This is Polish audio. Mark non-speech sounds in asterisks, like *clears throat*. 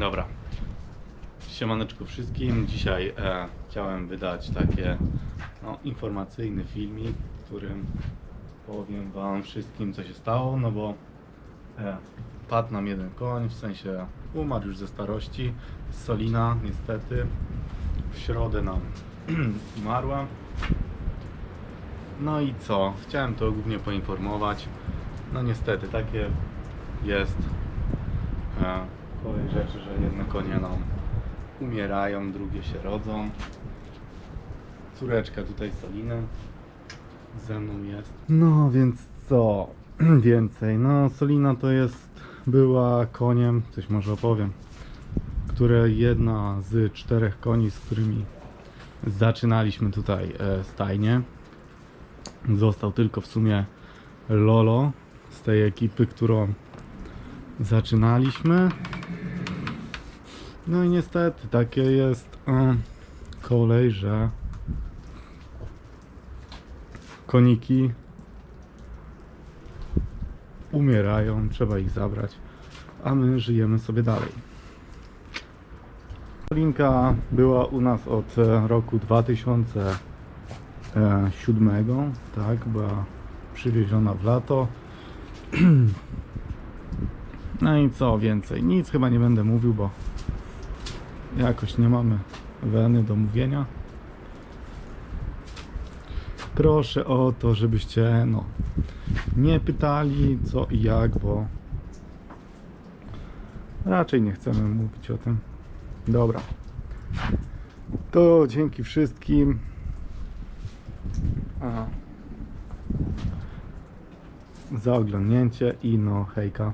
Dobra. Siemaneczku wszystkim. Dzisiaj e, chciałem wydać takie no, informacyjny filmik, w którym powiem wam wszystkim co się stało, no bo e, padł nam jeden koń, w sensie umarł już ze starości Solina niestety. W środę nam *clears throat* umarła. No i co? Chciałem to głównie poinformować. No niestety, takie jest e, kolej rzeczy, że jedne konie nam umierają, drugie się rodzą. Córeczka tutaj Soliny ze mną jest. No więc co *clears throat* więcej? No Solina to jest, była koniem, coś może opowiem, które jedna z czterech koni, z którymi zaczynaliśmy tutaj e, stajnie. Został tylko w sumie Lolo z tej ekipy, którą zaczynaliśmy. No i niestety takie jest e, kolej, że koniki umierają, trzeba ich zabrać, a my żyjemy sobie dalej. Linka była u nas od e, roku 2007, tak, była przywieziona w lato. *clears throat* No i co więcej, nic chyba nie będę mówił, bo jakoś nie mamy weny do mówienia. Proszę o to, żebyście no, nie pytali co i jak, bo raczej nie chcemy mówić o tym. Dobra. To dzięki wszystkim. A, za oglądnięcie i no hejka.